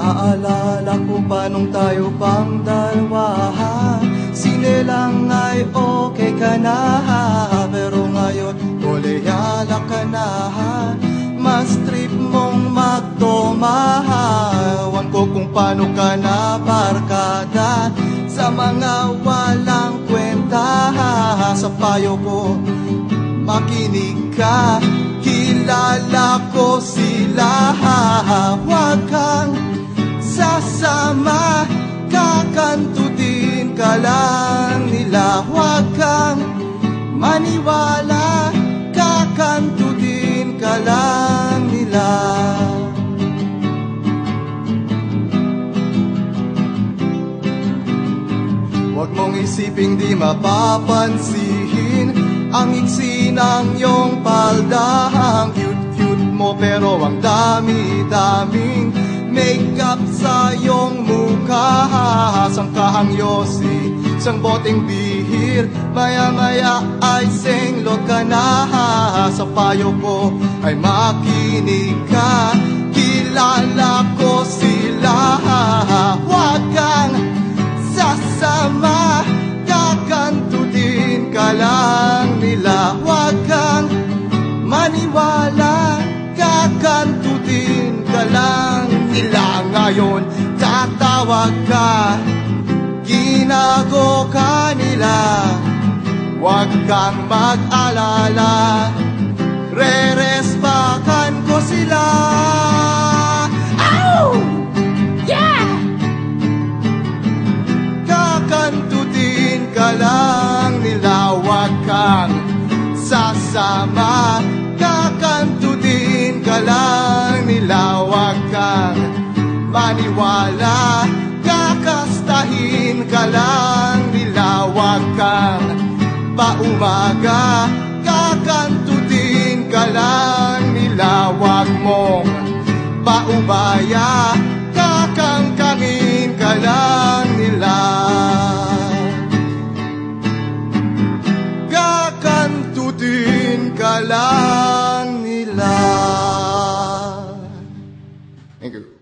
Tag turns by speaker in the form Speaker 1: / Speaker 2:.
Speaker 1: Naalala ko pa nung tayo pang dalawa Sine lang ay okay ka na Pero ngayon koleyala ka na Mas trip mong magtumahawan ko kung paano ka na barkada Sa mga walang kwenta Sa payo ko makinig ka. Kilala ko sila ka lang nila Huwag kang maniwala Kakantutin ka lang nila. Huwag mong isiping di mapapansin Ang iksi ng iyong palda. Ang cute-cute mo pero ang dami-daming Makeup sa iyong mukha Sangkahang yosi, sang boteng bihir. Maya-maya ay senglot ka na Sa payo ko ay makinig ka. Kilala ko sila Huwag kang sasama Kakantutin ka lang nila. Huwag kang maniwala Kakantutin ka lang Ngayon tatawag ka. Ginago ka nila. Huwag kang mag-alala. Re-respakan ko sila maniwala Kakastahin ka lang nila Huwag kang paumaga Kakantutin ka lang nila Huwag mong paubaya Kakangkangin ka lang nila Kakantutin ka lang nila Thank you.